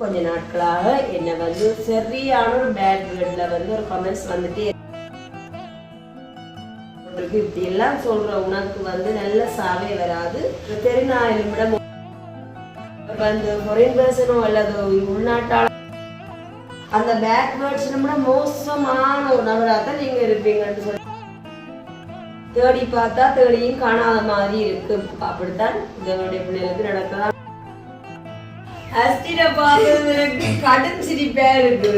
கொஞ்ச நாட்களாக என்னை வந்து சரியான ஒரு பேட் வேர்டில் வந்து ஒரு கமெண்ட்ஸ் வந்துட்டே இப்படி எல்லாம் சொல்ற உனக்கு வந்து நல்ல சாவே வராது. தெருநாயிலும் வந்து ஃபாரின் பேர்சனோ அல்லது உள்நாட்டாள அந்த பேக்வேர்ட்ஸ் விட மோசமான ஒரு நபராக தான் நீங்க இருப்பீங்கன்னு சொல்லி தேடி பார்த்தா தேடியும் காணாத மாதிரி இருக்கு. அப்படித்தான் இதனுடைய பிள்ளைகளுக்கு நடக்கலாம். அஸ்திர பாக்குறதுக்கு கடும் சிரிப்பா இருக்கு.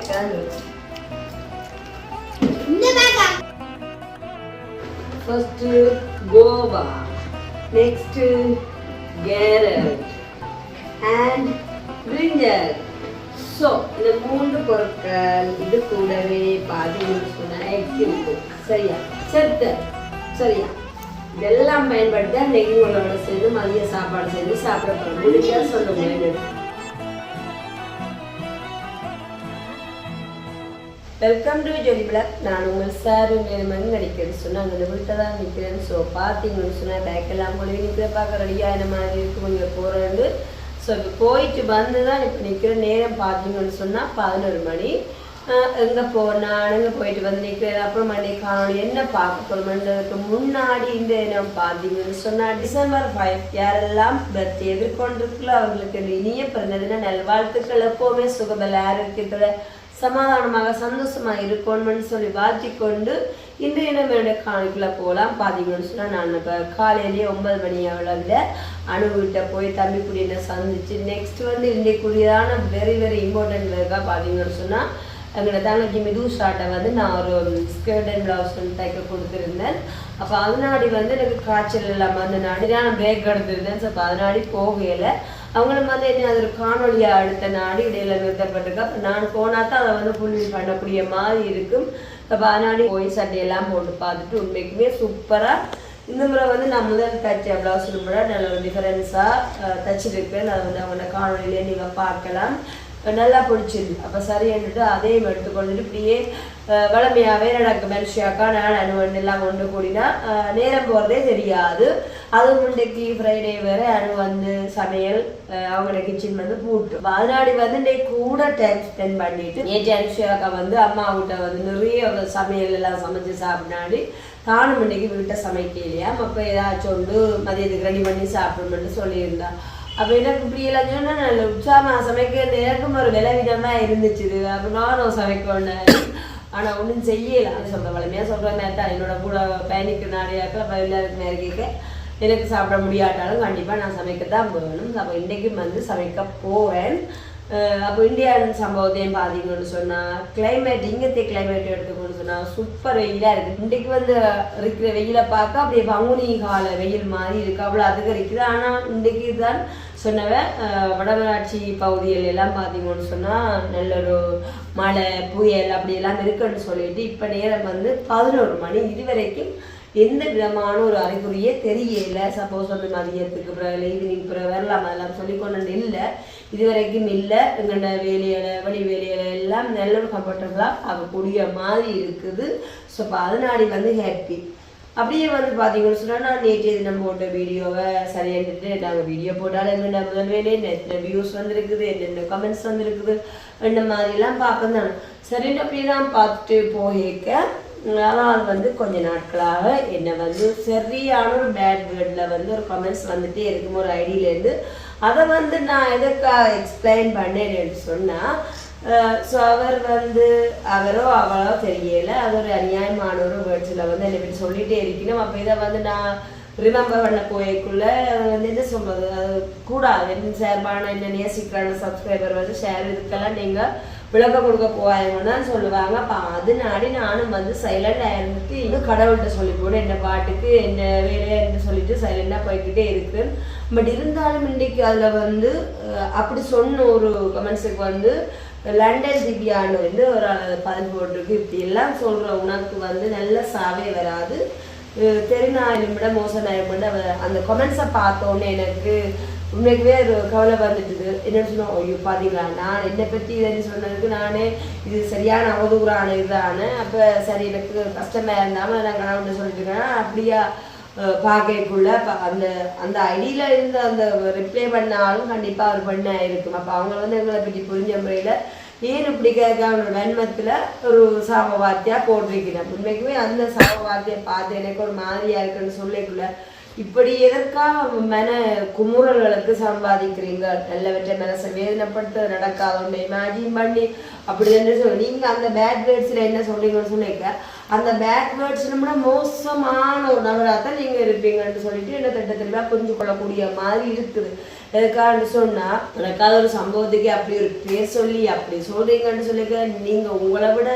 Candles. First Goa, next Garrett and Brinjal. So இந்த மூன்று பொருட்கள் இது கூடவே பார்த்தீங்கன்னு சொன்னால் எக் இருக்கு சரியா? செத்த சரியா? இதெல்லாம் பயன்படுத்தி நெய்களோட சேர்ந்து மதிய சாப்பாடு செஞ்சு சாப்பிட போகிறோம் முடிஞ்சா சொல்லுங்க. வெல்கம் டு ஜொலி பிளாக் நான் உங்கள் சார் மேலும் நடிக்கிறேன் சொன்னாங்க அந்த வீட்டில் தான் நிற்கிறேன் ஸோ பார்த்தீங்கன்னு சொன்னால் பேக் எல்லாம் போய் நிற்கிற பார்க்க ரெடியான மாதிரி இருக்கும் இங்கே போகிறது ஸோ இப்போ போயிட்டு வந்து தான் இப்போ நிற்கிற நேரம் பார்த்தீங்கன்னு சொன்னால் பதினோரு மணி. எங்கே போனால் எங்கே போயிட்டு வந்து அப்புறம் மணி காணொலி என்ன பார்க்க போகிறோம்ன்றதுக்கு முன்னாடி இந்த இனம் பார்த்தீங்கன்னு சொன்னால் டிசம்பர் ஃபைவ் யாரெல்லாம் பர்த்டே எதிர்கொண்டிருக்கல அவங்களுக்கு இனிய பிறந்ததுன்னா நல்வாழ்த்துக்கள் எப்போவுமே சுகபல ஆரோக்கியத்தோட சமாதானமாக சந்தோஷமாக இருக்கணும்னு சொல்லி வாழ்த்திக்கொண்டு இன்றைய நம்ம என்னுடைய காணிக்குள்ள போகலாம் பார்த்தீங்கன்னு சொன்னால் நான் இப்போ காலையிலேயே ஒன்பது மணி அளவில் அணுகிட்ட போய் தம்பி குடியினை சந்திச்சு நெக்ஸ்ட் வந்து இன்றைக்குரியதான வெரி வெரி இம்பார்ட்டன்ட் இருக்கா பார்த்தீங்கன்னு சொன்னால் எங்களோட தங்கச்சி மிது ஷார்ட்டை வந்து நான் ஒரு ஸ்கர்ட் அண்ட் ப்ளவுஸ் வந்து தைக்க கொடுத்துருந்தேன். அப்போ அதனாடி வந்து எனக்கு காய்ச்சல் இல்லாமல் அந்த நாடி நான் பிரேக் எடுத்திருந்தேன். ஸோ அப்போ அதனாடி போகையில் அவங்களும் வந்து என்ன அது ஒரு காணொலியாக அடுத்த நாடி இடையில நிறுத்தப்பட்டிருக்கு. அப்போ நான் போனால் தான் அதை வந்து ஃபுல்ஃபில் பண்ணக்கூடிய மாதிரி இருக்கும். அப்போ அதனாடி போய் சட்டையெல்லாம் போட்டு பார்த்துட்டு உண்மைக்குமே சூப்பராக இந்த முறை வந்து நான் முதல் தைச்ச ப்ளவுஸ் கூட நல்ல ஒரு டிஃபரன்ஸாக தைச்சிருக்கேன் அதை வந்து அவங்களோட காணொலியிலே நீங்கள் பார்க்கலாம். நல்லா பிடிச்சிருந்து அப்போ சரின்னுட்டு அதையும் எடுத்துக்கொண்டுட்டு இப்படியே வளமையாகவே நடக்கு மனுஷியாக்கா நான் அனுவன் எல்லாம் கொண்டு கூடினா நேரம் போகிறதே தெரியாது. அதுவும் இன்றைக்கு ஃப்ரைடே வேற அனு வந்து சமையல் அவங்களோட கிச்சன் வந்து பூட்டு அதனாடி வந்து இன்றைக்கு கூட டைம் ஸ்பெண்ட் பண்ணிட்டு நேற்று அனுஷியாக்கா வந்து அம்மா கிட்ட வந்து நிறைய சமையல் எல்லாம் சமைச்சு சாப்பிடாடி தானும் இன்னைக்கு வீட்டை சமைக்கலையா? அப்போ ஏதாச்சும் ஒன்று மதியத்துக்கு ரெடி பண்ணி சாப்பிடணும்னு சொல்லியிருந்தா. அப்போ எனக்கு இப்படி எல்லாம் சொன்னா நல்ல உற்சாகமா சமைக்கிறது எனக்கும் ஒரு விலவிதமா இருந்துச்சு அப்போ நானும் சமைக்கணும் ஆனா ஒன்றும் செய்யல. அது சொல்ற வளமையா சொல்கிற மாதிரி என்னோட கூட பயணிக்கு நாடையாக்கள் அப்போ எல்லாருக்கு எனக்கு சாப்பிட முடியாட்டாலும் கண்டிப்பா நான் சமைக்க தான் போகணும். அப்போ இன்றைக்கும் வந்து சமைக்க போவேன் அப்போ இந்தியாவின் சம்பவத்தையும் பார்த்தீங்கன்னு சொன்னா கிளைமேட் இங்கத்தை கிளைமேட் எடுத்துக்கணும்னு சொன்னா சூப்பர் வெயிலா இருக்கு. இன்றைக்கு வந்து இருக்கிற வெயிலை பார்க்க அப்படியே பங்குனி கால வெயில் மாதிரி இருக்கு. அவ்வளோ அதிகரிக்குது. ஆனா இன்றைக்கு தான் சொன்னவன் அஹ் வடமராட்சி பகுதிகள் எல்லாம் பார்த்தீங்கன்னு சொன்னால் நல்ல ஒரு மழை புயல் அப்படி எல்லாம் இருக்குன்னு சொல்லிட்டு இப்போ நேரம் வந்து பதினோரு மணி இதுவரைக்கும் எந்த விதமான ஒரு அறிகுறியே தெரியல. சப்போஸ் வந்து மதியத்துக்கு பிறகு ஈவினிங் பிறகு வரலாம் அதெல்லாம் சொல்லி கொண்டு இல்லை இது வரைக்கும் இல்லை. எங்களோட வேலையில வழி வேலையில எல்லாம் நல்ல ஒரு கம்ஃபர்டபுளாக ஆகக்கூடிய மாதிரி இருக்குது. ஸோ இப்போ அதனாடி வந்து ஹாப்பி அப்படியே வந்து பார்த்தீங்கன்னு சொன்னால் நான் நேற்று தினம் போட்ட வீடியோவை சரியாண்டுட்டு நாங்கள் வீடியோ போட்டாலும் எங்கள்ட முதல் வேலையே எத்தனை வியூஸ் வந்திருக்குது என்னென்ன கமெண்ட்ஸ் வந்திருக்குது இந்த மாதிரிலாம் பார்க்கணும் தான் சரின்னு அப்படியே தான் பார்த்துட்டு போயிருக்க ஆனால் வந்து கொஞ்ச நாட்களாக என்னை வந்து சரியான ஒரு பேட் வேர்டில் வந்து ஒரு கமெண்ட்ஸ் வந்துட்டே இருக்கும் ஒரு ஐடியிலேருந்து அதை வந்து நான் எதற்காக எக்ஸ்பிளைன் பண்ணேன்னு சொன்னால் ஸோ அவர் வந்து அவரோ அவளோ தெரியல. அது ஒரு அநியாயமான ஒரு வேர்ட்ஸில் வந்து என்னை பற்றி சொல்லிகிட்டே இருக்கணும். அப்போ இதை வந்து நான் ரிமெம்பர் பண்ண போய்க்குள்ள வந்து என்ன சொல்றது? அது கூடாது. என்ன சார்பான என்ன நேசிக்கிறான சப்ஸ்கிரைபர் வந்து ஷேர் இதுக்கெல்லாம் நீங்கள் விளக்கம் கொடுக்க போவாங்கன்னு தான் சொல்லுவாங்க. அப்போ அதனாடி நானும் வந்து சைலண்டாக இருந்துட்டு இன்னும் கடவுள்கிட்ட சொல்லி போடு என்ன பாட்டுக்கு என்ன வேலையாக என்ன சொல்லிட்டு சைலண்டாக போய்கிட்டே இருக்குது பட் இருந்தாலும் இன்றைக்கு அதில் வந்து அப்படி சொன்ன ஒரு கமெண்ட்ஸுக்கு வந்து லண்டன் திவ்யான்னு வந்து ஒரு பதிவு போட்டிருக்கு. இப்படி எல்லாம் சொல்கிற உனக்கு வந்து நல்ல சாவே வராது. அஹ் தெருநாயிலும் விட மோசநாயிலும் விட அந்த கமெண்ட்ஸை பார்த்தோன்னே எனக்கு உண்மைக்குவே ஒரு கவலை வந்துட்டுது என்னன்னு சொன்னோம் ஐயோ பாத்தீங்களா? நான் என்னை பற்றி இதை சொன்னதுக்கு நானே இது சரியான அவதூறான இதுதானே அப்போ சரி எனக்கு கஷ்டமா இருந்தாமல் நான் கணவன் சொல்லிட்டு இருக்கேன். அப்படியா? பார்க்கக்குள்ள அந்த அந்த ஐடியில் இருந்த அந்த ரிப்ளை பண்ணாலும் கண்டிப்பாக ஒரு பெண்ணாக இருக்கும். அப்போ அவங்க வந்து எங்களை பற்றி புரிஞ்ச முறையில் ஏன் இப்படி கேட்காம வன்மத்தில் ஒரு சாப வார்த்தையாக போட்டிருக்கிறேன். உண்மைக்குமே அந்த சாப வார்த்தையை பார்த்து எனக்கு ஒரு மாதிரியா இருக்குன்னு சொல்லிக்குள்ள இப்படி எதற்காக மன குமுறல்களுக்கு சம்பாதிக்கிறீங்க? நல்லவற்றை மனசை வேதனைப்படுத்த நடக்காத ஒன்று இமேஜின் பண்ணி அப்படி என்ன சொல்ல நீங்க அந்த பேட் வேர்ட்ஸில் என்ன சொல்றீங்கன்னு சொன்னீங்க அந்த பேட் வேர்ட்ஸ் விட மோசமான ஒரு நபராக தான் நீங்கள் இருப்பீங்கன்னு சொல்லிட்டு என்ன திட்டத்தில் புரிஞ்சு கொள்ளக்கூடிய மாதிரி இருக்குது. எதுக்கான்னு சொன்னால் எனக்காவது ஒரு சம்பவத்துக்கு அப்படி ஒரு பேர் சொல்லி அப்படி சொல்கிறீங்கன்னு சொல்லிக்க நீங்கள் உங்களை விட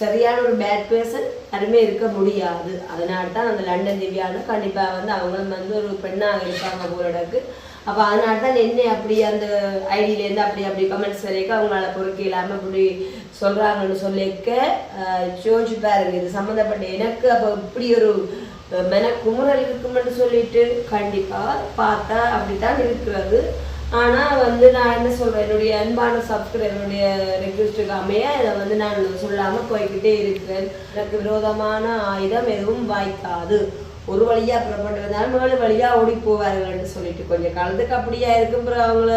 சரியான ஒரு பேட் பேர்சன் யாருமே இருக்க முடியாது. அதனால தான் அந்த லண்டன் திவ்யான்னு கண்டிப்பாக வந்து அவங்களும் வந்து ஒரு பெண்ணாக இருப்பாங்க ஓரளவுக்கு அப்போ அதனால தான் என்ன அப்படி அந்த ஐடியிலேருந்து அப்படி அப்படி கமெண்ட்ஸ் வரைக்கும் அவங்களால பொறுக்க இல்லாமல் இப்படி சொல்கிறாங்கன்னு சொல்லிக்க யோசிச்சு பாருங்க இது சம்மந்தப்பட்ட எனக்கு அப்போ இப்படி ஒரு மன குமுறல் இருக்குமென்னு சொல்லிட்டு கண்டிப்பாக பார்த்தா அப்படித்தான் இருக்கிறது. ஆனால் வந்து நான் என்ன சொல்கிறேன் என்னுடைய அன்பான சப்ஸ்கிரைபருடைய என்னுடைய ரெக்வஸ்ட்டுக்கு அமைய இதை வந்து நான் சொல்லாமல் போய்கிட்டே இருக்கிறேன். எனக்கு விரோதமான ஆயுதம் எதுவும் வாய்க்காது. ஒரு வழியாக புறப்பட்டு வந்தாலும் ஏழு வழியாக ஓடி போவார்கள்னு சொல்லிட்டு கொஞ்சம் காலத்துக்கு அப்படியா இருக்கும் அப்புறம் அவங்கள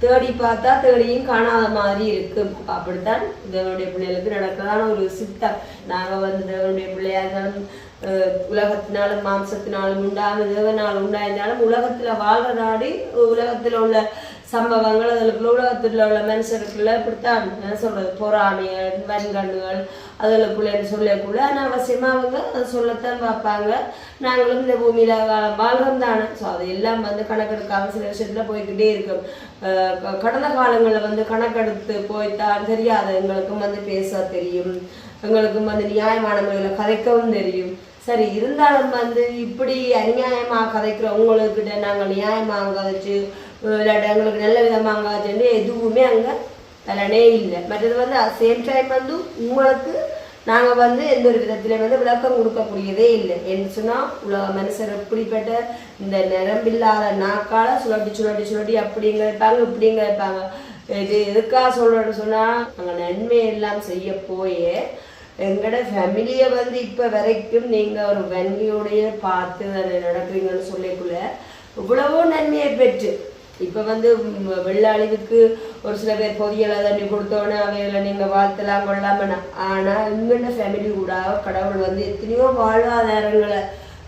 தேடி பார்த்தா தேடியும் காணாத மாதிரி இருக்கும். அப்படித்தான் தேவனுடைய பிள்ளைகளுக்கு நடக்கிறதான ஒரு சித்தம். நாங்கள் வந்து தேவனுடைய பிள்ளையா இருந்தாலும் அஹ், உலகத்தினாலும் மாம்சத்தினாலும் உண்டான தேவனால் உண்டாயிருந்தாலும் உலகத்தில் வாழ்ற நாடு உலகத்தில் உள்ள சம்பவங்கள் அதில் உலகத்தில் உள்ள மனுஷருக்குள்ள இப்படித்தான் என்ன சொல்றது. பொறாமைகள் வன்கண்ணுகள் அதுகளுக்குள்ள சொல்லக்குள்ள அனாவசியமாக அவங்க அதை சொல்லத்தான் பார்ப்பாங்க. நாங்களும் இந்த பூமியில காலம் வாழ்றோம் தானே. ஸோ அது எல்லாம் வந்து கணக்கெடுக்காம சில விஷயத்துல போய்க்கிட்டே இருக்கும். கடந்த காலங்களில் வந்து கணக்கெடுத்து போய்த்தான் தெரியாத. எங்களுக்கும் வந்து பேச தெரியும். எங்களுக்கும் வந்து நியாயமான முறையில் கதைக்கவும் தெரியும். சரி இருந்தாலும் வந்து இப்படி அநியாயமாக கதைக்கிற உங்களுக்கிட்ட நாங்கள் நியாயமாக கதைச்சு இல்லாட்டி எங்களுக்கு நல்ல விதமாக கதைச்சுன்னு எதுவுமே அங்கே பலனே இல்லை மற்றது வந்து சேம் டைம் வந்து உங்களுக்கு நாங்கள் வந்து எந்த ஒரு விதத்திலையும் வந்து விளக்கம் கொடுக்கக்கூடியதே இல்லை என்ன சொன்னால் உலக மனுஷர் எப்படிப்பட்ட இந்த நிரம்பில்லாத நாக்கால சுழட்டி சுழட்டி சுழட்டி அப்படிங்க இருப்பாங்க இப்படிங்க இருப்பாங்க இது எதுக்காக சொல்கிறோன்னு சொன்னால் நாங்கள் நன்மை எல்லாம் செய்ய போயே எங்களோட ஃபேமிலியை வந்து இப்போ வரைக்கும் நீங்கள் ஒரு வன்மையோடைய பார்த்து அதை நடக்கிறீங்கன்னு சொல்லிக்குள்ள இவ்வளவோ நன்மையை பெற்று இப்போ வந்து ம், வெள்ள அழிவுக்கு ஒரு சில பேர் பொதியலை தண்ணி கொடுத்தோன்னே அவைகளை நீங்கள் வாழ்த்தலாம் கொள்ளாம ஆனால் எங்கள்ட ஃபேமிலி கூட கடவுள் வந்து எத்தனையோ வாழ்வாதாரங்களை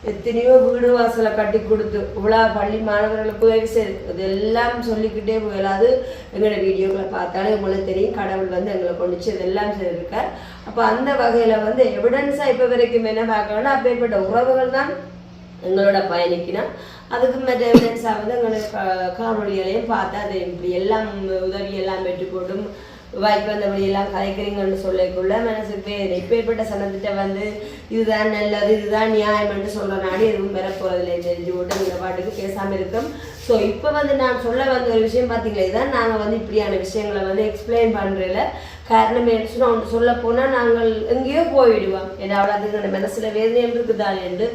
எத்தனையோ வீடு வாசலை கட்டி கொடுத்து இவ்வளோ பள்ளி மாணவர்களுக்கு உதவி செய்யுது இதெல்லாம் சொல்லிக்கிட்டே போயிடாது எங்களோட வீடியோக்களை பார்த்தாலே உங்களுக்கு தெரியும். கடவுள் வந்து எங்களை கொண்டுச்சு இதெல்லாம் செய்திருக்கார். அப்போ அந்த வகையில் வந்து எவிடன்ஸாக இப்போ வரைக்கும் என்ன பார்க்கணும்னா அப்பேற்பட்ட உறவுகள் தான் எங்களோட பயணிக்கணும். அதுக்கு மற்ற எவிடன்ஸாக வந்து எங்களுக்கு கா- பார்த்து அது இப்படி எல்லாம் உதவி எல்லாம் பெற்றுக்கொண்டும் வாய்ப்பு வந்தபடி எல்லாம் கலைக்கிறீங்கன்னு சொல்லக்குள்ள மனசுக்கு வேதனை இப்பேற்பட்ட சனத்திட்ட வந்து இதுதான் நல்லது இதுதான் நியாயம்னு சொல்கிற நாடு எதுவும் பெறப்போறதில்லை தெரிஞ்சு போட்டு இந்த பாட்டுக்கு பேசாமல் இருக்கும் ஸோ இப்போ வந்து நான் சொல்ல வந்த ஒரு விஷயம் பார்த்தீங்களா இதுதான் நாங்கள் வந்து இப்படியான விஷயங்களை வந்து எக்ஸ்பிளைன் பண்ணுறதில்ல காரணம் என்ன ஒன்று சொல்ல போனால் நாங்கள் எங்கேயோ போயிடுவோம். ஏன்னா அவ்வளோ அது மனசில் வேதனையும் இருக்குதான் என்று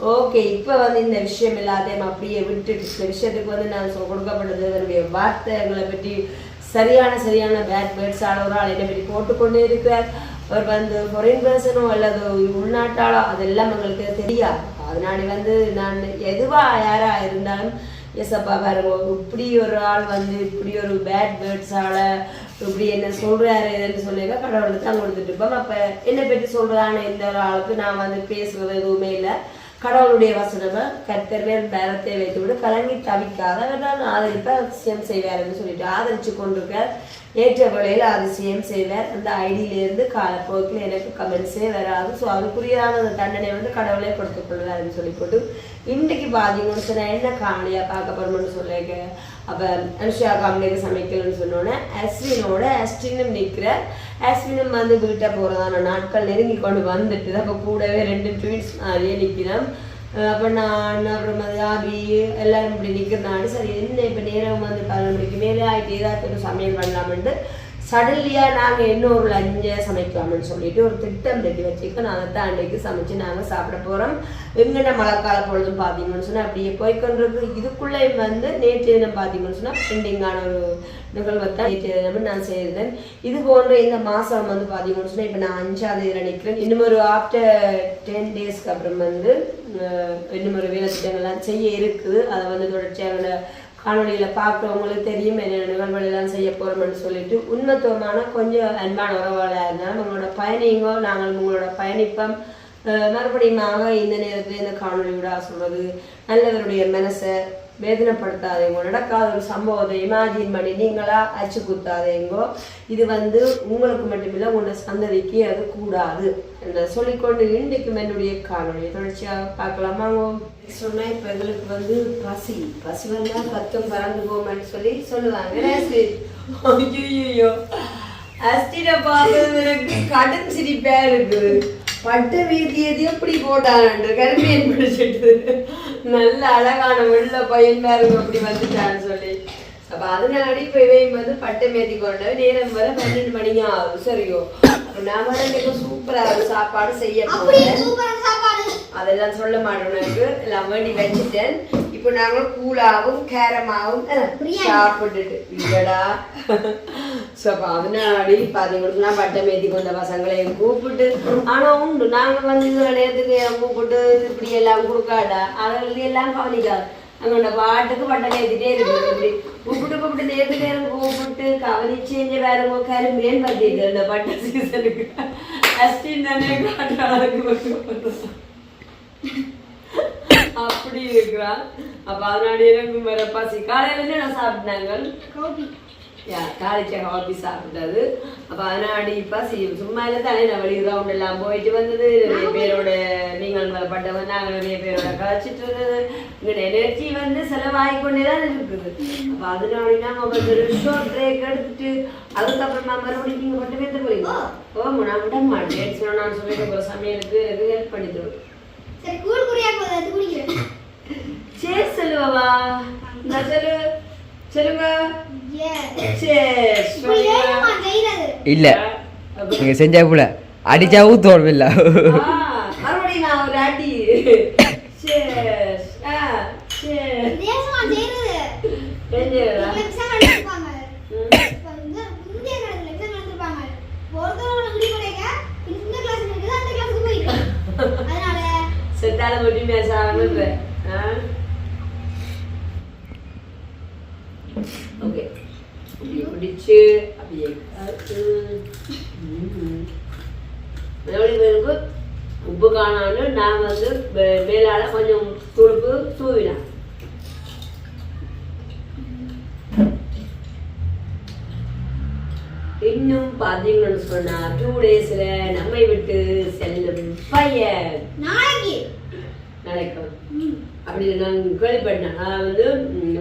ஓகே இப்போ வந்து இந்த விஷயம் எல்லாத்தையும் அப்படியே விட்டுட்டு இந்த விஷயத்துக்கு வந்து நான் சொ- கொடுக்கப்பட்டது என்னுடைய வார்த்தைகளை பற்றி சரியான சரியான பேட் வேர்ட்ஸான ஒரு ஆள் என்னை பற்றி போட்டுக்கொண்டே இருக்கிறார். அவர் வந்து ஃபாரின் பர்சனோ அல்லது உள்நாட்டாளோ அதெல்லாம் எங்களுக்கு தெரியாது. அதனால வந்து நான் எதுவாக யாராக இருந்தாலும் எஸ்அப்பா பாருங்க இப்படி ஒரு ஆள் வந்து இப்படி ஒரு பேட் பேர்ட்ஸால் இப்படி என்ன சொல்றாரு இதுன்னு சொல்லிங்க கடவுளுக்கு தான் கொடுத்துட்டு இருப்போம். அப்போ என்னை பற்றி சொல்றான இந்த ஒரு ஆளுக்கு நான் வந்து பேசுறது எதுவுமே இல்லை. கடவுளுடைய வசனமா கர்த்தர் மேல் பேரத்தை வைத்து விட கலங்கி தவிக்காத நான் ஆதரிப்ப அதிசயம் செய்வார் என்று சொல்லிட்டு ஆதரிச்சு கொண்டிருக்கார் ஏற்ற வேளையில் அதிசயம் செய்வார். அந்த ஐடியிலேருந்து காலப்போக்கில் எனக்கு கமெண்ட்ஸே வராது. ஸோ அதுக்குரியான அந்த தண்டனை வந்து கடவுளே கொடுத்துக் கொள்வாருன்னு சொல்லி போட்டு இன்றைக்கு பாத்தீங்கன்னு சொன்னா என்ன காமெடியா பார்க்க போறோம்னு சொல்லிக்க அப்போ அனுஷா காமெடிக்கு சமைக்கணும்னு சொன்னோன்னே அஸ்ரினோட அஸ்டினும் நிற்கிற ஆஸ்வினம் வந்து வீட்டை போகிறதான நாட்கள் நெருங்கி கொண்டு வந்துட்டு அப்போ கூடவே ரெண்டு ட்வீட்ஸ் மாதிரியே நிற்கிறோம் அப்போ நான் அப்புறம் அது ஆபி எல்லாரும் இப்படி நிற்கிறனால சரி என்ன இப்போ நேரம் வந்து பதினொன்று மணிக்கு மேலே ஆகிட்டு ஏதாவது ஒரு சமையல் பண்ணலாம்ட்டு சடன்லியாக நாங்கள் இன்னொரு லஞ்சை சமைக்கலாம்னு சொல்லிட்டு ஒரு திட்டம் தட்டி வச்சுக்க நாங்கள் தான் அன்றைக்கு சமைச்சு நாங்கள் சாப்பிட போகிறோம் எங்கட மழைக்கால பொழுதும் பார்த்தீங்கன்னு சொன்னால் அப்படியே போய்க்கொண்டிருக்கு. இதுக்குள்ளே வந்து நேற்று தினம் பார்த்தீங்கன்னு சொன்னால் பெண்டிங்கான ஒரு நிகழ்வை தான் நேற்று தினமும் நான் செய்திருந்தேன் இது போன்ற இந்த மாதம் வந்து பார்த்தீங்கன்னு சொன்னால் இப்போ நான் அஞ்சாவது இதில் நிற்கிறேன் இன்னும் ஒரு ஆஃப்டர் டென் டேஸ்க்கு அப்புறம் வந்து இன்னும் ஒரு வேலை திட்டங்கள்லாம் செய்ய இருக்குது. அதை வந்து தொடர்ச்சியாக காணொலியில் பார்க்குறவங்களுக்கு தெரியும் என்னென்ன நிகழ்வுகளெல்லாம் செய்ய போகிறோம்னு சொல்லிட்டு. உண்மத்துவமான கொஞ்சம் அன்பான உறவுகளாக இருந்தாலும் உங்களோட பயணிங்கோ நாங்கள் உங்களோட பயணிப்பம். மறுபடியுமாக இந்த நேரத்தில் இந்த காணொலி சொல்கிறது நல்லவருடைய மனசை வேதனைப்படுத்தாதேங்கோ நடக்காத ஒரு சம்பவத்தை இமேஜின் பண்ணி நீங்களாக அச்சு குத்தாதேங்கோ இது வந்து உங்களுக்கு மட்டுமில்லை உங்களோட சந்ததிக்கு அது கூடாது. சொல்லிக்கொண்டு இன்றைக்கும் என்னுடைய காணொலியை தொடர்ச்சியாக பார்க்கலாமா சொன்னால் இப்போ எங்களுக்கு வந்து பசி. பசி வந்தால் பத்தும் பறந்து போமென்னு சொல்லி சொல்லுவாங்க. ஐயோ அஸ்டிட பார்க்கறது எனக்கு கடன் சிரிப்பா இருக்குது. பட்ட வீதியது எப்படி போட்டான் கருமையன் பிடிச்சிட்டு. நல்ல அழகான வெள்ள பையன் பாருங்க அப்படி வந்துட்டான்னு சொல்லி. அப்ப அதனாடி இப்ப இவன் வந்து பட்டை மேத்தி கொண்டு நேரம் வர பன்னெண்டு மணிக்கு ஆகும் சரியோ நான் வந்து சூப்பரா சாப்பாடு செய்ய அதெல்லாம் சொல்ல மாட்டோம் எனக்கு எல்லாம் வேண்டி வச்சுட்டேன் இப்போ நாங்கள் கூலாவும் கேரமாவும். சாப்பிட்டுட்டு இல்லடா ஸோ அப்போ அதனாடி பார்த்தீங்கன்னா பட்டை மேத்தி கொண்ட பசங்களையும் கூப்பிட்டு ஆனால் உண்டு நாங்கள் வந்து இந்த நேரத்துக்கு கூப்பிட்டு இப்படி எல்லாம் கொடுக்காடா எல்லாம் கவனிக்காது அங்கே பாட்டுக்கு பட்டம் ஏற்றிட்டே இருக்கு இப்படி கூப்பிட்டு கூப்பிட்டு நேரத்து நேரம் கூப்பிட்டு கவனிச்சு இங்கே வேற கரும்பேன்னு பார்த்தீங்க இந்த பட்ட சீசனுக்கு அஸ்டின் தானே காட்டுறாங்க அப்படி இருக்கிறான் அப்ப அதனால எனக்கு வேற பசி காலையில என்ன சாப்பிட்டாங்க கோபி யா காலைச்ச ஹாபி சாப்பிட்டது அப்ப அதனாடி பசி சும்மா இல்லை தானே நான் வெளியே ரவுண்ட் எல்லாம் போயிட்டு வந்தது நிறைய பேரோட நீங்கள் பட்டவன் நாங்கள் நிறைய பேரோட கழிச்சிட்டு இருந்தது எங்களோட எனர்ஜி வந்து செலவாகி கொண்டே தான் இருக்குது அப்ப அதனாடி நாங்கள் வந்து ஒரு பிரேக் எடுத்துட்டு அதுக்கப்புறமா மறுபடியும் நீங்க மட்டும் போறீங்க ஓ நான் விட மாட்டேன் சொன்னா நான் சொல்லிட்டு போற சமையலுக்கு எனக்கு ஹெல்ப் பண்ணி தருவேன் சரி கூழ் குடிக்கிறேன் சரி சொல்லுவா நான் சொல்லு சொல்லுங்க இல்ல. நீங்க செஞ்சா கூட அடிச்சா ஊத்தோடும் இல்ல மறுபடியும் நான் ஒரு அடி Cheers. ஆ, cheers. தேசமா செய்யறது தெரிஞ்சதா? எக்ஸாம் நடத்திருப்பாங்க ம். இப்ப இந்த இந்திய கணக்குல எக்ஸாம் நடத்திருப்பாங்க ஒருத்தரோட முடி கொடைக்க இந்த கிளாஸ் இருக்குது அந்த கிளாஸுக்கு போயிட்டு அதனால செத்தால மட்டும் பேசாமன்ற ஓகே அப்படியே பிடிச்சு அப்படியே காத்து. ம். மறுபடியும் பேருக்கு உப்பு காணாலும் நான் வந்து மே- மேலால கொஞ்சம் துடுப்பு தூவினேன் இன்னும் பார்த்தீங்கன்னு சொன்னா டூ டேஸ்ல நம்மை விட்டு செல்லும் பையன். நாளைக்கு நடக்கும் ம். அப்படி நான் கேள்விப்பட்டேன். நான் வந்து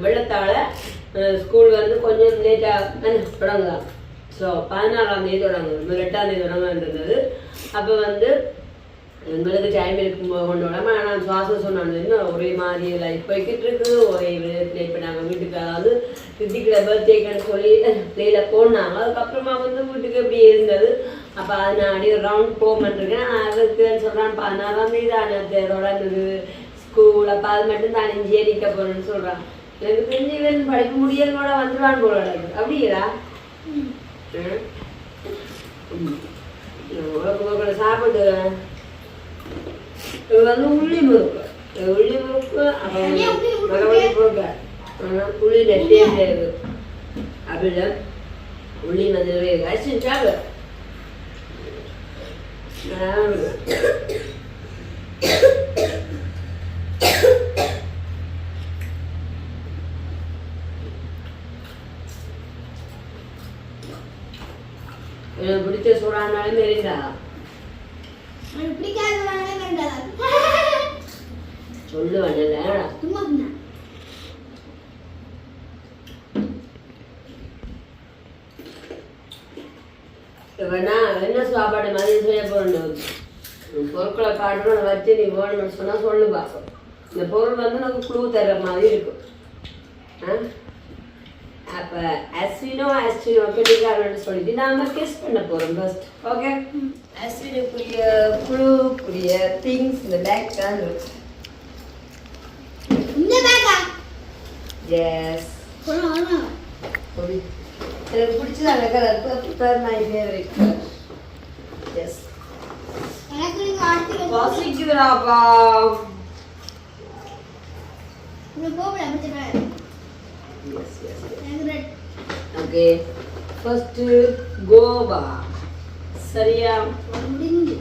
வெள்ளத்தால ஸ்கூல் வந்து கொஞ்சம் லேட்டாக தொடங்கலாம். ஸோ பதினாறாம் தேதி தொடங்குது எட்டாம் தேதி தொடங்க இருந்தது அப்போ வந்து எங்களுக்கு டைம் இருக்கும் கொண்டு வராம ஆனால் சுவாசம் சொன்னாங்க ஒரே மாதிரி லைஃப் போய்கிட்டு இருக்குது. ஒரே விதத்தில் இப்போ நாங்கள் வீட்டுக்கு அதாவது ரித்திக்கிற பர்த்டேக்குன்னு சொல்லி பிளேயில் போனாங்க. அதுக்கப்புறமா வந்து வீட்டுக்கு இப்படி இருந்தது. அப்போ அது நான் அடி ஒரு ரவுண்ட் போகமாட்டிருக்கேன் அதுக்கு சொல்கிறான் பதினாறாம் தேதி தானே தொடங்குது ஸ்கூல் அப்போ அது மட்டும் தான் இஞ்சியே நிற்க போகிறேன்னு சொல்கிறான் எனக்கு தெரிஞ்சு இவன் படிக்க முடியாது கூட வந்துடுவான் போல அப்படியா. ம். உனக்கு சாப்பிட்டு இது வந்து உள்ளி முறுக்கு. உள்ளி முறுக்கு மரவள்ளி உள்ளி நெட்டே அப்படில உள்ளி வந்து சாப்பிடு எனக்கு பிடிச்ச சூடானாலும் மெரிண்டா எனக்கு பிடிக்காதவனால வேண்டாம் சொல்லுவேன் காட்டணும் அதை வச்சு நீ வேணும்னு சொன்னா சொல்லு பாப்போம். இந்த பொருள் வந்து நமக்கு குழு தர்ற மாதிரி இருக்கும். ஆ? அப்ப அஸ்வினோ அஸ்வினோ கெட்டிக்காரன்னு சொல்லிட்டு நாம கெஸ் பண்ண போறோம் ஃபர்ஸ்ட் ஓகே அஸ்வினுக்குரிய குழுக்குரிய திங்ஸ் இந்த பேக் தான் இந்த பேக்கா எஸ் எனக்கு பிடிச்சது அந்த colour purple my favourite yes பசிக்குதுடாப்பா உங்க கோபுரம் அமைச்சிடுறேன் எஸ் எஸ் எனக்கு ரெட் ஓகே ஃபர்ஸ்ட் கோவா சரியா முடிஞ்சு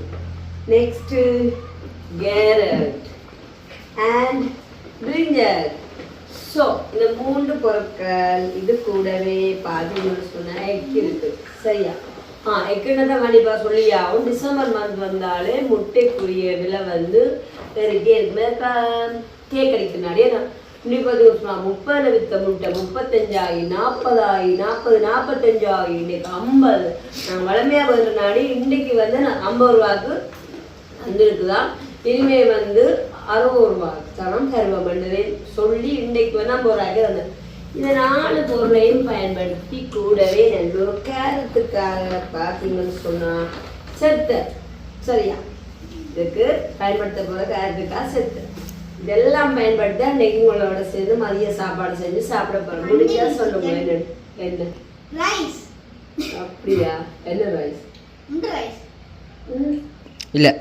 next carrot and brinjal so இந்த மூன்று பொருட்கள் இது கூடவே பார்த்தீங்கன்னு சொன்னால் எக் இருக்கு. சரியா ஆ எக்குன்னு தான் கண்டிப்பாக சொல்லியாகும் டிசம்பர் மந்த் வந்தாலே முட்டைக்குரிய விலை வந்து பெருகிட்டே இருக்கு கேக் அடிக்கு நிறைய நான் இன்னைக்கு பார்த்தீங்கன்னா முப்பதுல வித்த முட்டை முப்பத்தஞ்சாயி நாற்பதாயி நாற்பது நாற்பத்தஞ்சாயி இன்னைக்கு ஐம்பது. நான் வளமையாக வருகிற நாடி இன்னைக்கு வந்து நான் ஐம்பது ரூபாய்க்கு வந்துருக்குதான் இனிமே வந்து அறுபது ரூபாய்க்கு தரம் தருவோம்ன்றதை சொல்லி இன்னைக்கு வந்து ஐம்பது ரூபாய்க்கு வந்தேன் இந்த நாலு பொருளையும் பயன்படுத்தி கூடவே நல்ல ஒரு கேரத்துக்காக பார்த்தீங்கன்னு சொன்னா செத்த. சரியா? இதுக்கு பயன்படுத்த போகிற கேரட்டுக்காக செத்து. இதெல்லாம் பயன்படுத்தி அன்னைக்கு உங்களோட சேர்ந்து மதிய சாப்பாடு செஞ்சு சாப்பிட போறோம். முடிஞ்சா சொல்லுங்க என்ன? என்ன? ரைஸ் அப்படியா? என்ன ரைஸ் ரைஸ் இல்லை.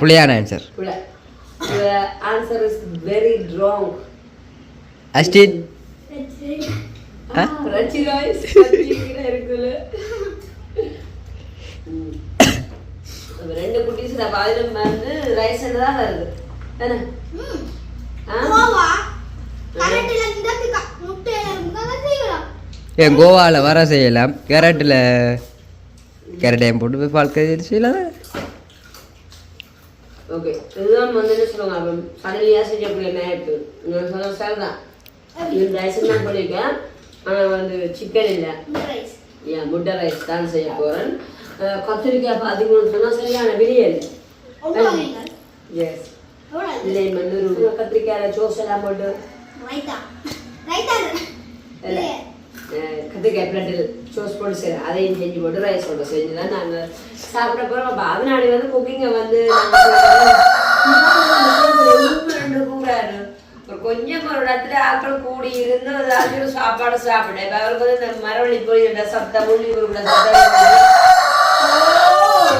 புள்ளையான answer Pula. The answer is very wrong. ரெண்டு குட்டீஸ் பாதிரம் வந்து ரைஸ் தான் வருது. தானே என் கோவாவில் வர செய்யலாம். கேரட்டில் கேரட்டையும் போட்டு போய் பால் கறி செய்யலாம். ஓகே. இதுதான் வந்து என்ன சொல்லுவாங்க சடலியாக செய்யக்கூடிய நேரத்து. நான் சொன்ன சார் தான் இது ரைஸ் தான் பண்ணியிருக்கேன் ஆனால் வந்து சிக்கன் இல்லை. ஏன் முட்டை ரைஸ் தான் செய்ய போகிறேன் கத்திரிக்காய் பார்த்தீங்கன்னு சொன்னால் சரியான பிரியாணி எஸ் இல்லை வந்து ஒரு கத்திரிக்காயில் சோஸ் எல்லாம் போட்டு. இல்லை. கத்திரிக்காய் பிளட்டில் சோஸ் போட்டு செய்கிறேன் அதையும் செஞ்சு போட்டு ரைஸ் போட்டு செஞ்சு தான் நாங்கள் சாப்பிட போகிறோம் அப்போ அதனாடி வந்து குக்கிங்கை வந்து கூடாது ஒரு கொஞ்சம் ஒரு இடத்துல ஆட்கள் கூடி இருந்து ஏதாச்சும் ஒரு சாப்பாடு சாப்பிட இப்போ அவருக்கு வந்து இந்த மரவள்ளி போய் இந்த சத்தம் உள்ளி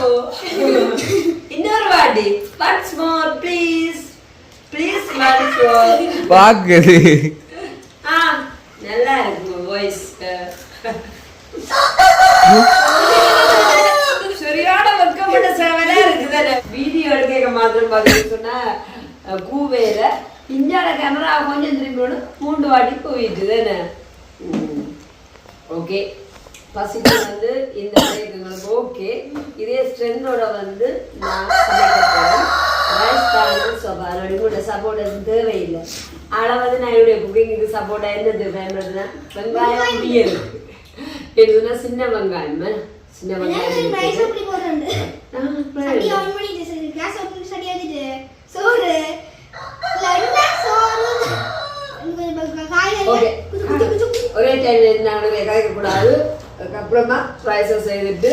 ஓ! இன்னொரு வாட்டி ஒன்ஸ் மோர் ப்ளீஸ் ப்ளீஸ் பார்க்குது ஆ நல்லா இருக்கு வாய்ஸ் சரியான வெக்கப்பட்ட சேவலா இருக்குதானே வீடியோ எடுக்க மாத்திரம் பார்த்தீங்கன்னு சொன்னா கூவேல இந்தியால கேமரா கொஞ்சம் திரும்பி விடும் மூன்று வாட்டி போயிட்டு தானே ஓகே பசிக்கு வந்து இந்த உங்களுக்கு ஓகே இதே ஸ்ட்ரென்த்தோட வந்து நான் சமைக்க போகிறேன் ரைஸ் தானே சோபா அதோட உங்களோட சப்போர்ட் தேவையில்லை ஆனால் வந்து நான் என்னுடைய குக்கிங்குக்கு சப்போர்ட்டாக என்னது பயன்படுத்தினா வெங்காயம் பியல் எதுனா சின்ன வெங்காயம் என்ன? சின்ன வெங்காயம் அப்படி போடுறேன் ஆ, சட்டி ஆன் பண்ணிட்டு சரி கேஸ் ஆன் பண்ணி சட்டி வச்சுட்டு சோறு லண்டா சோறு இன்னும் கொஞ்சம் காய்கறி ஓகே குச்சு குச்சு குச்சு குச்சு. ஒரே டைம்ல நாங்கள் கலைக்கக்கூடாது அதுக்கப்புறமா ரைஸை செய்துட்டு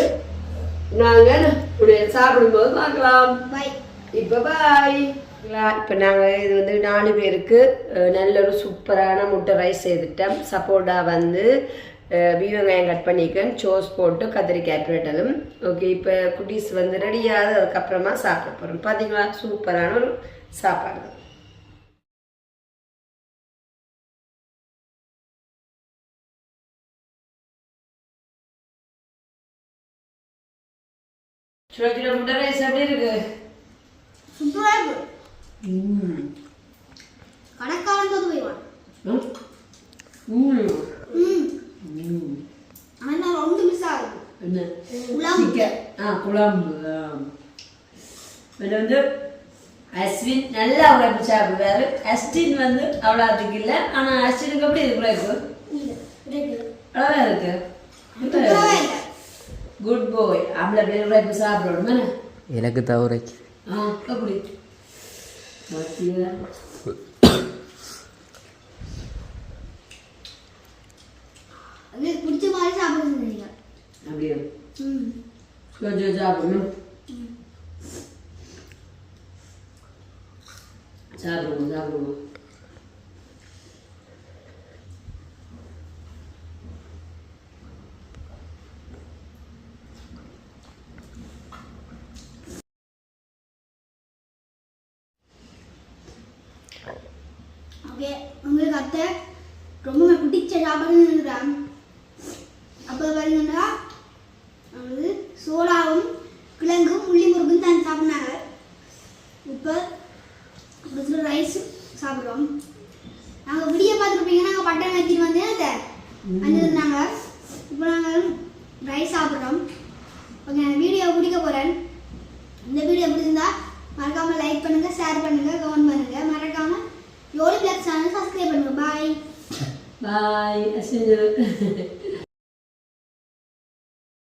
நாங்கள் இப்படி சாப்பிடும்போது பார்க்கலாம். பை இப்போ பாய் இப்போ நாங்கள் இது வந்து நாலு பேருக்கு நல்ல ஒரு சூப்பரான முட்டை ரைஸ் செய்துட்டோம் சப்போட்டா வந்து அஹ், வீ வெங்காயம் கட் பண்ணிக்கேன் சோஸ் போட்டு கத்திரிக்காய் பிரட்டலும். ஓகே இப்போ குட்டீஸ் வந்து ரெடியாகுது அதுக்கப்புறமா சாப்பிட போகிறோம் பார்த்தீங்களா சூப்பரான ஒரு சாப்பாடு. சுட சுட முட்டை ரைஸ் எப்படி இருக்கு சூப்பரா இருக்கு கணக்கான தோத்து போயிடுவான் ம் ம் ஆனா நான் ரொம்ப மிஸ் ஆகுது என்ன குழம்பு. ஆ குழம்பு. இது வந்து அஸ்வின் நல்லா உழைப்பு சாப்பிடுவாரு அஸ்டின் வந்து அவ்வளோ அதுக்கு இல்லை ஆனால் அஸ்டினுக்கு எப்படி இருக்கு உழைப்பு அவ்வளோவா இருக்கு குட் பாய் ஆம்பளை பிள்ளை உழைப்பு சாப்பிடணும் என்ன? எனக்கு தவறைக்கு ஆ எப்படி பாத்தீங்களா? உங்களுக்கு பிடிச்ச மாதிரி சாப்பிடுங்க நீங்கள் அப்படியே? ம். கொஞ்சம் சாப்பிடணும் சாப்பிடுவோம் சாப்பிடுவோம் ஓகே உங்களுக்கு அத்தை ரொம்ப பிடிச்ச சாப்பாடுன்னு இருக்கிறான் அப்போ பார்த்தீங்கன்னா அது சோடாவும் கிழங்கும் உள்ளி முருகும் தான் சாப்பிட்னாங்க. இப்போ ரைஸ் சாப்பிட்றோம். நாங்கள் விடிய பார்த்துருப்பீங்க நாங்கள் பட்டன் வச்சுட்டு வந்து அதை. வந்துருந்தாங்க இப்போ நாங்கள் ரைஸ் சாப்பிட்றோம். ஓகே நான் வீடியோ பிடிக்க போகிறேன் இந்த வீடியோ பிடிச்சிருந்தா மறக்காமல் லைக் பண்ணுங்கள் ஷேர் பண்ணுங்கள் கமெண்ட் பண்ணுங்கள் மறக்காமல் யோலி பிளாக் சேனல் சப்ஸ்கிரைப் பண்ணுங்கள் பாய் பாய் அசிஞ்சு